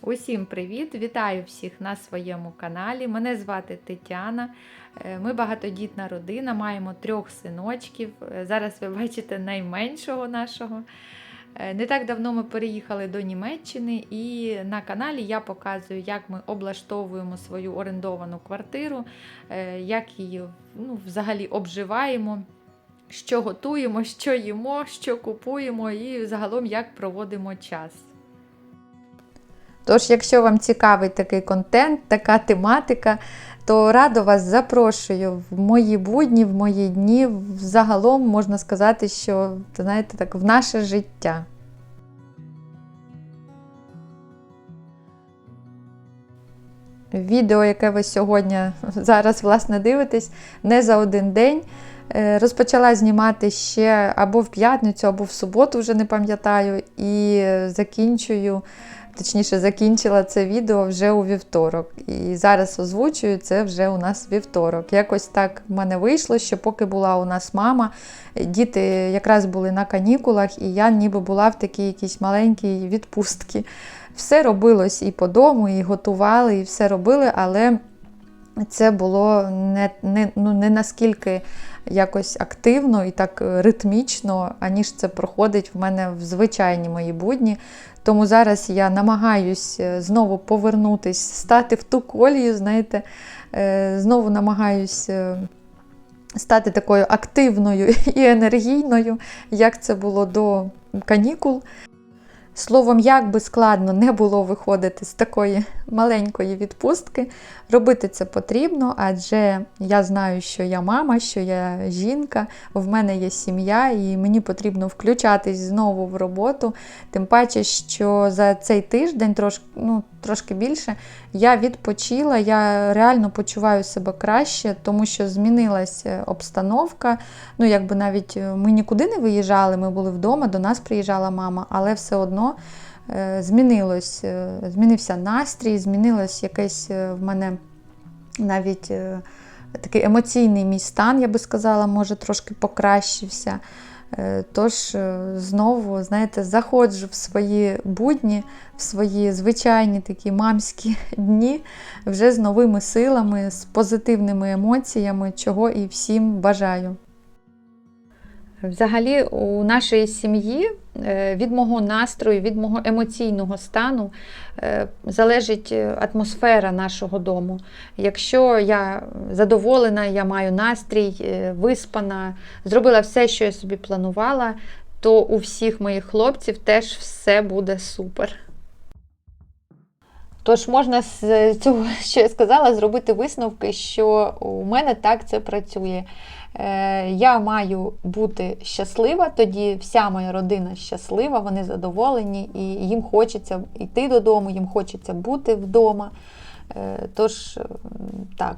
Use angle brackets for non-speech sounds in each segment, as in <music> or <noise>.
Усім привіт! Вітаю всіх на своєму каналі. Мене звати Тетяна. Е, Ми багатодітна родина, маємо трьох синочків. Е, Зараз ви бачите найменшого нашого. Е, Не так давно ми переїхали до Німеччини, і на каналі я показую, як ми облаштовуємо свою орендовану квартиру, як її ну, взагалі обживаємо. Що готуємо, що їмо, що купуємо, і загалом як проводимо час. Тож, якщо вам цікавий такий контент, така тематика, то радо вас запрошую в мої будні, в мої дні. Загалом можна сказати, що знаєте, так, в наше життя. Відео, яке ви сьогодні <laughs> зараз власне дивитесь, не за один день. Е, Розпочала знімати ще або в п'ятницю, або в суботу, вже не пам'ятаю, і закінчую точніше, закінчила це відео вже у вівторок. І зараз озвучую це вже у нас вівторок. Якось так в мене вийшло, що поки була у нас мама, діти якраз були на канікулах, і я ніби була в такій якійсь маленькій відпустці. Все робилось і по дому, і готували, і все робили, але це було не, не, ну, не наскільки якось активно і так ритмічно, аніж це проходить в мене в звичайні мої будні. Тому зараз я намагаюсь знову повернутись, стати в ту колію, знаєте, знову намагаюсь стати такою активною <laughs> і енергійною, як це було до канікул. Словом, як би складно не було виходити з такої маленької відпустки, робити це потрібно, адже я знаю, що я мама, що я жінка, в мене є сім'я, і мені потрібно включатись знову в роботу. Тим паче, що за цей тиждень, трошки, ну, трошки більше, я відпочила, я реально почуваю себе краще, тому що змінилася обстановка. Ну, якби навіть ми нікуди не виїжджали, ми були вдома, до нас приїжджала мама, але все одно змінилось, змінився настрій, змінилось якесь в мене навіть такий емоційний мій стан, я би сказала, може трошки покращився. Тож, знову, знаєте, заходжу в свої будні, в свої звичайні такі мамські <laughs> дні вже з новими силами, з позитивними емоціями, чого і всім бажаю. Взагалі, у нашої сім'ї від мого настрою, від мого емоційного стану залежить атмосфера нашого дому. Якщо я задоволена, я маю настрій, виспана, зробила все, що я собі планувала, то у всіх моїх хлопців теж все буде супер. Тож можна з цього, що я сказала, зробити висновки, що у мене так це працює. Я маю бути щаслива, тоді вся моя родина щаслива, вони задоволені, і їм хочеться йти додому, їм хочеться бути вдома. Тож, так,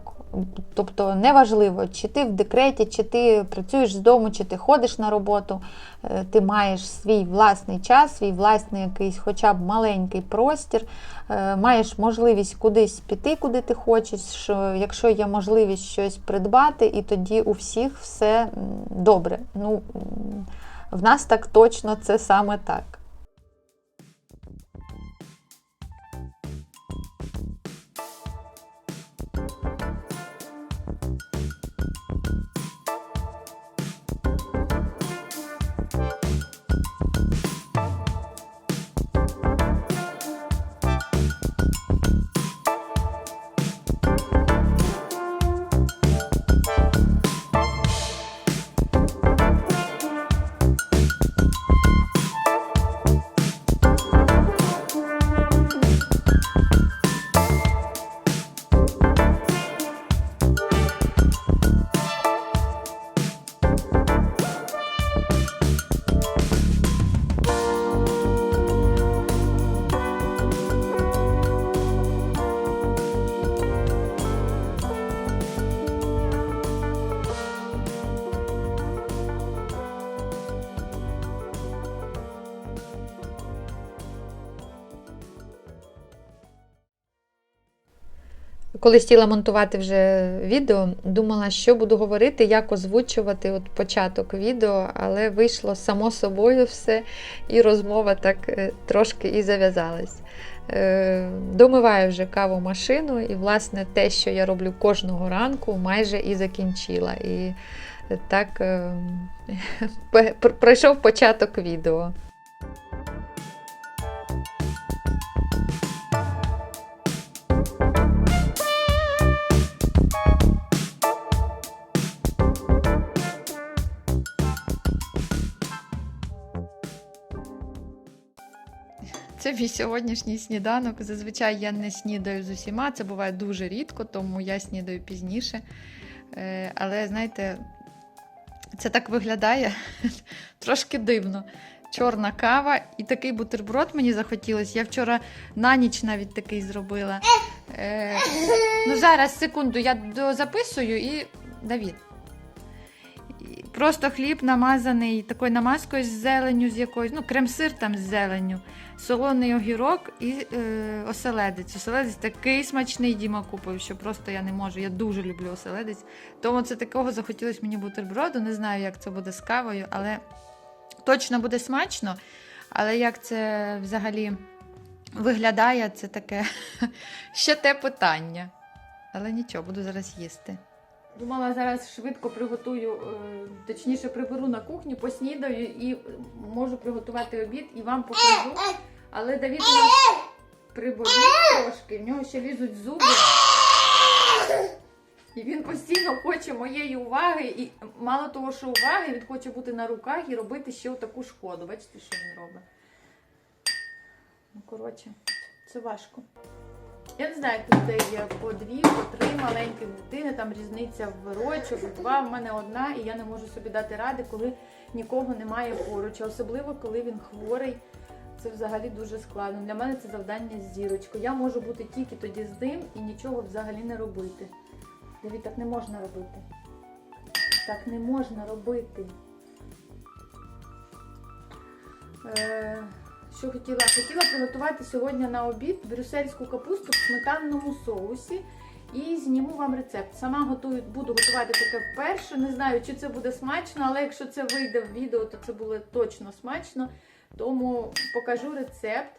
тобто неважливо, чи ти в декреті, чи ти працюєш з дому, чи ти ходиш на роботу, ти маєш свій власний час, свій власний якийсь хоча б маленький простір, маєш можливість кудись піти, куди ти хочеш, якщо є можливість щось придбати, і тоді у всіх все добре. Ну, В нас так точно це саме так. Коли сіла монтувати вже відео, думала, що буду говорити, як озвучувати от початок відео, але вийшло само собою все, і розмова так е, трошки і зав'язалась. Е, Домиваю вже каву машину, і, власне, те, що я роблю кожного ранку, майже і закінчила. І так е, <laughs> пе- пр- пройшов початок відео. Це мій сьогоднішній сніданок. Зазвичай я не снідаю з усіма, це буває дуже рідко, тому я снідаю пізніше. Е, Але знаєте, це так виглядає <laughs> трошки дивно. Чорна кава і такий бутерброд мені захотілося. Я вчора на ніч навіть такий зробила. Е, ну, зараз, секунду, я записую і Давід. Просто хліб намазаний такою намазкою з зеленню, з якоюсь, ну, крем-сир там з зеленню, солоний огірок і е, оселедець. Оселедець такий смачний Діма купив, що просто я не можу. Я дуже люблю оселедець. Тому це такого захотілося мені бутерброду. Не знаю, як це буде з кавою, але точно буде смачно. Але як це взагалі виглядає, це таке <laughs> ще те питання. Але нічого, буду зараз їсти. Думала, зараз швидко приготую, е, точніше приберу на кухню, поснідаю і можу приготувати обід і вам покажу. Але Давід у нас приболів трошки, в нього ще лізуть зуби. І він постійно хоче моєї уваги, і мало того, що уваги, він хоче бути на руках і робити ще таку шкоду. Бачите, що він робить? Ну, коротше, це важко. Я не знаю, як тут є по дві, по три маленькі дитини, там різниця в рочок, два, в мене одна, і я не можу собі дати ради, коли нікого немає поруч. Особливо, коли він хворий. Це взагалі дуже складно. Для мене це завдання з зірочкою. Я можу бути тільки тоді з ним і нічого взагалі не робити. Диві, так не можна робити. Так не можна робити. Е, що хотіла? Хотіла приготувати сьогодні на обід брюссельську капусту в сметанному соусі. І зніму вам рецепт. Сама готую, буду готувати таке вперше. Не знаю, чи це буде смачно, але якщо це вийде в відео, то це буде точно смачно. Тому покажу рецепт.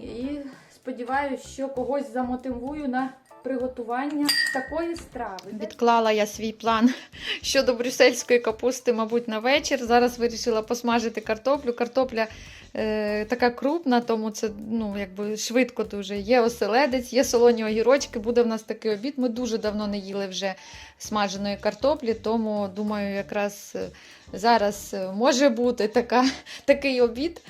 І сподіваюся, що когось замотивую на приготування такої страви. Відклала я свій план <laughs> щодо брюссельської капусти, мабуть, на вечір. Зараз вирішила посмажити картоплю. Картопля е, така крупна, тому це ну, якби швидко дуже. Є оселедець, є солоні огірочки. Буде в нас такий обід. Ми дуже давно не їли вже смаженої картоплі, тому думаю, якраз е, зараз е, може бути така, <laughs> такий обід.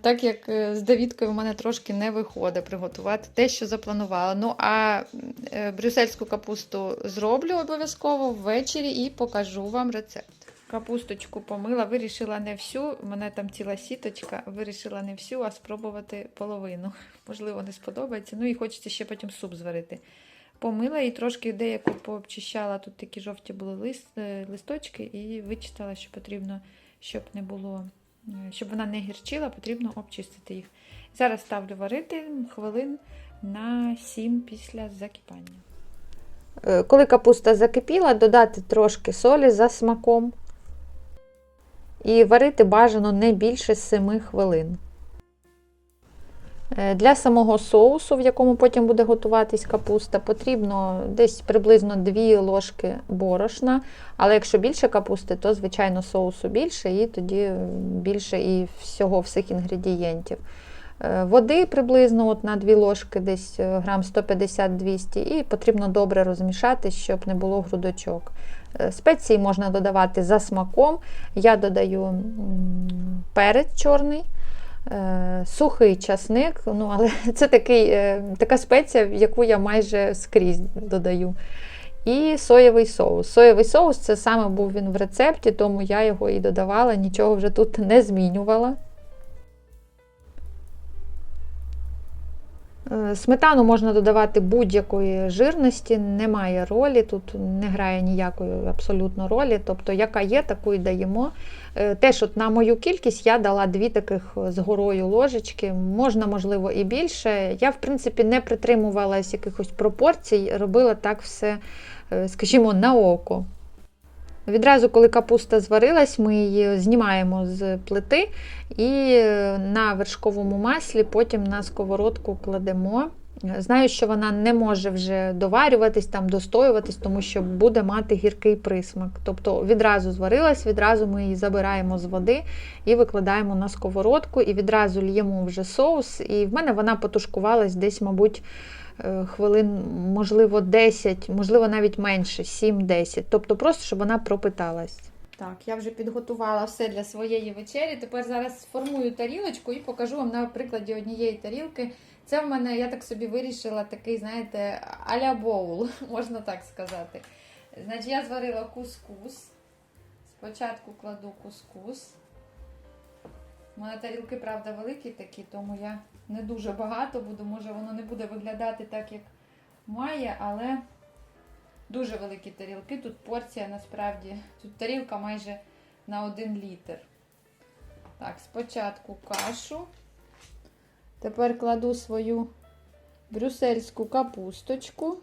Так як з Давідкою в мене трошки не виходить приготувати те, що запланувала. Ну, а брюссельську капусту зроблю обов'язково ввечері і покажу вам рецепт. Капусточку помила, вирішила не всю, у мене там ціла сіточка, вирішила не всю, а спробувати половину. <laughs> Можливо, не сподобається. Ну і хочеться ще потім суп зварити. Помила і трошки деяку пообчищала. Тут такі жовті були лист, е, листочки, і вичитала, що потрібно, щоб не було Е, щоб вона не гірчила, потрібно обчистити їх. Зараз ставлю варити хвилин на 7 після закипання. Е, Коли капуста закипіла, додати трошки солі за смаком. І варити бажано не більше 7 хвилин. Е, Для самого соусу, в якому потім буде готуватись капуста, потрібно десь приблизно 2 ложки борошна. Але якщо більше капусти, то, звичайно, соусу більше, і тоді більше і всього всіх інгредієнтів. Е, Води приблизно от на 2 ложки, десь е, грам 150-200, і потрібно добре розмішати, щоб не було грудочок. Е, Спеції можна додавати за смаком. Я додаю перець чорний. Сухий часник, ну, але <laughs> це такий, така спеція, яку я майже скрізь додаю. І соєвий соус. Соєвий соус це саме був він в рецепті, тому я його і додавала, нічого вже тут не змінювала. Сметану можна додавати будь-якої жирності, немає ролі, тут не грає ніякої абсолютно ролі. Тобто, яка є, таку і даємо. Е, Теж от на мою кількість я дала дві таких з горою ложечки, можна, можливо, і більше. Я, в принципі, не притримувалась якихось пропорцій, робила так все, е, скажімо, на око. Відразу, коли капуста зварилась, ми її знімаємо з плити і е, на вершковому маслі потім на сковородку кладемо. Знаю, що вона не може вже доварюватись, там, достоюватись, тому що буде мати гіркий присмак. Тобто відразу зварилась, відразу ми її забираємо з води і викладаємо на сковородку, і відразу л'ємо вже соус. І в мене вона потушкувалась десь, мабуть, хвилин, можливо, 10, можливо, навіть менше, 7-10. Тобто просто, щоб вона пропиталась. Так, я вже підготувала все для своєї вечері. Тепер зараз сформую тарілочку і покажу вам на прикладі однієї тарілки. Це в мене, я так собі вирішила, такий, знаєте, аля боул, <laughs> можна так сказати. Значить, я зварила кускус. Спочатку кладу кускус. У мене тарілки, правда, великі такі, тому я не дуже багато буду. Може, воно не буде виглядати так, як має, але дуже великі тарілки. Тут порція насправді. Тут тарілка майже на 1 літр. Так, спочатку кашу. Тепер кладу свою брюссельську капусточку.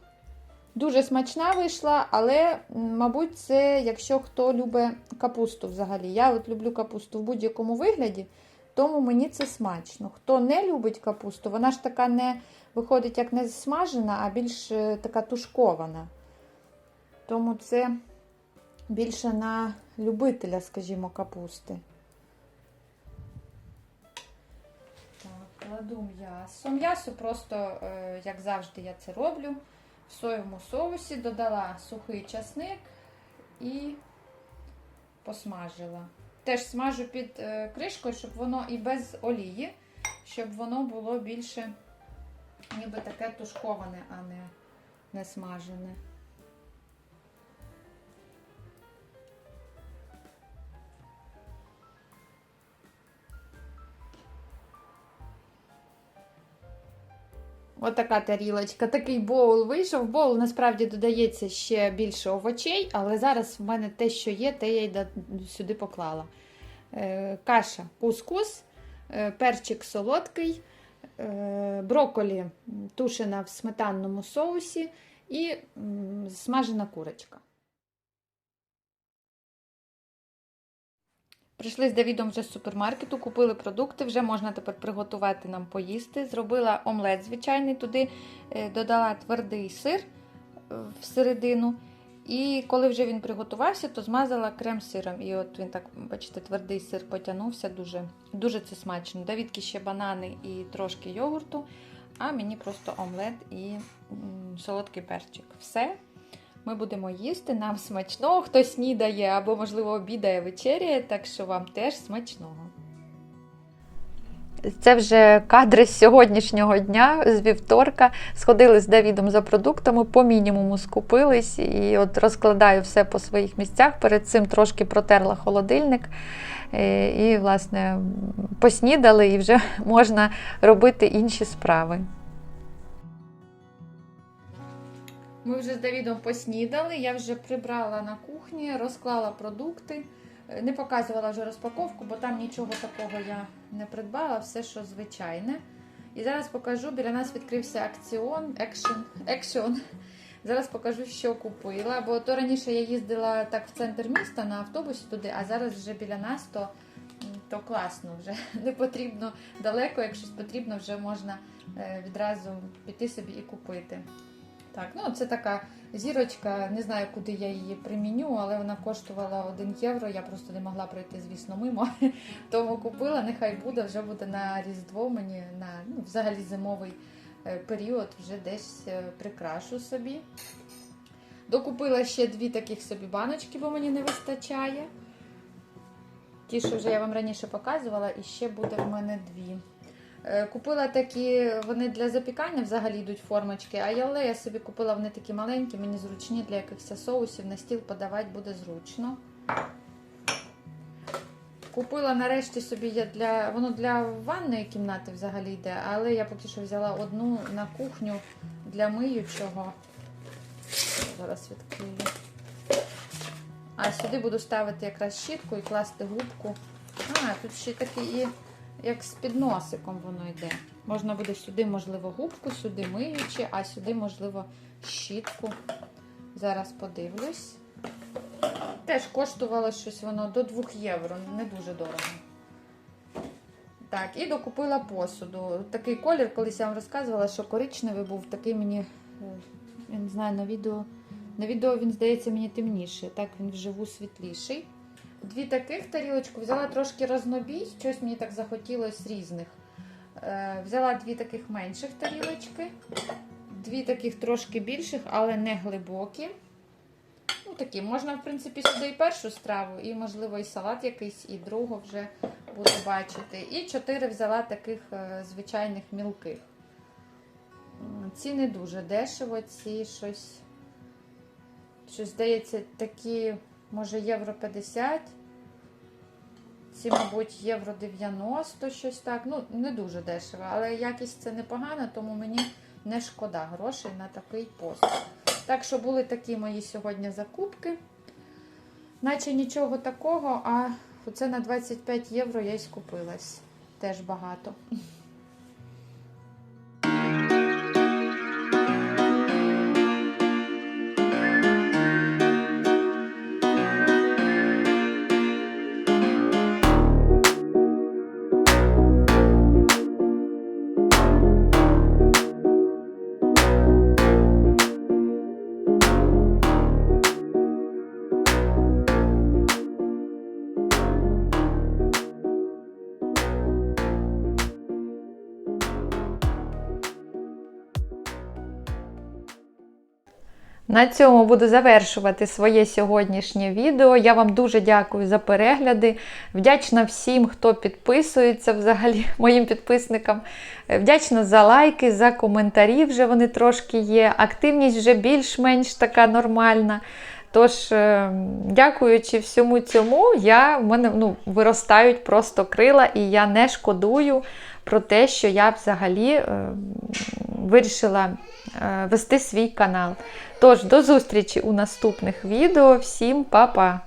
Дуже смачна вийшла, але, мабуть, це якщо хто любить капусту взагалі. Я от люблю капусту в будь-якому вигляді, тому мені це смачно. Хто не любить капусту, вона ж така не виходить як не смажена, а більш е, така тушкована. Тому це більше на любителя, скажімо, капусти. Так, кладу м'ясо. М'ясо просто, е, як завжди, я це роблю. В соєвому соусі додала сухий часник і посмажила. Теж смажу під е, кришкою, щоб воно і без олії, щоб воно було більше ніби таке тушковане, а не, не смажене. Отака тарілочка, такий боул вийшов. Боул насправді додається ще більше овочей, але зараз в мене те, що є, те я й сюди поклала. Е, Каша, кускус, е, перчик солодкий, броколі брокколі тушена в сметанному соусі і смажена курочка. Прийшли з Давідом вже з супермаркету, купили продукти, вже можна тепер приготувати нам поїсти. Зробила омлет звичайний, туди е, додала твердий сир е, всередину. І коли вже він приготувався, то змазала крем сиром. І от він так, бачите, твердий сир потягнувся, дуже, дуже це смачно. Давідки ще банани і трошки йогурту, а мені просто омлет і солодкий перчик. Все. Ми будемо їсти, нам смачного, хто снідає або, можливо, обідає вечеряє, так що вам теж смачного. Це вже кадри з сьогоднішнього дня, з вівторка. Сходили з Давідом за продуктами, по мінімуму скупились і от розкладаю все по своїх місцях. Перед цим трошки протерла холодильник. Е, І, власне, поснідали і вже <laughs> можна робити інші справи. Ми вже з Давідом поснідали, я вже прибрала на кухні, розклала продукти. Е, Не показувала вже розпаковку, бо там нічого такого я не придбала, все, що звичайне. І зараз покажу, біля нас відкрився акціон, екшен, екшен. Зараз покажу, що купила. Бо то раніше я їздила так в центр міста на автобусі туди, а зараз вже біля нас, то, то класно вже. <laughs> Не потрібно далеко, якщо потрібно, вже можна е, відразу піти собі і купити. Так, ну це така зірочка, не знаю, куди я її приміню, але вона коштувала 1 євро. Я просто не могла пройти, звісно, мимо. <laughs> Тому купила, нехай буде, вже буде на Різдво мені на ну, взагалі зимовий е, період, вже десь е, прикрашу собі. Докупила ще дві таких собі баночки, бо мені не вистачає. Ті, що вже я вам раніше показувала, і ще буде в мене дві. Е, Купила такі, вони для запікання взагалі йдуть формочки, а я- але я собі купила вони такі маленькі, мені зручні для якихось соусів, на стіл подавати буде зручно. Купила нарешті собі я для. Воно для ванної кімнати взагалі йде, але я поки що взяла одну на кухню для миючого. Зараз відкрию. А сюди буду ставити якраз щітку і класти губку. А, тут ще такі і як з підносиком воно йде. Можна буде сюди, можливо, губку, сюди миючи, а сюди, можливо, щітку. Зараз подивлюсь. Теж коштувало щось воно до 2 євро, не дуже дорого. Так, і докупила посуду. Такий колір, колись я вам розказувала, що коричневий був, такий мені, е, я не знаю, на відео. На відео він здається мені темніший, так він вживу світліший. Дві таких тарілочку взяла трошки рознобій, щось мені так захотілося різних. Е, взяла дві таких менших тарілочки, дві таких трошки більших, але не глибокі. Ну, такі, можна, в принципі, сюди і першу страву, і, можливо, і салат якийсь, і другу вже буду бачити. І чотири взяла таких е, звичайних мілких. Ці не дуже дешево, ці щось, щось здається, такі, може, євро 50. Ці, мабуть, євро 90, щось так. Ну, не дуже дешево, але якість це непогана, тому мені не шкода грошей на такий посуд. Так що були такі мої сьогодні закупки. Наче нічого такого, а оце на 25 євро я й скупилась. Теж багато. На цьому буду завершувати своє сьогоднішнє відео. Я вам дуже дякую за перегляди. Вдячна всім, хто підписується, взагалі <laughs> моїм підписникам. Вдячна за лайки, за коментарі. Вже вони трошки є. Активність вже більш-менш така нормальна. Тож, е, дякуючи всьому цьому, я, в мене ну, виростають просто крила, і я не шкодую про те, що я взагалі е, вирішила е, вести свій канал. Тож, до зустрічі у наступних відео. Всім па-па!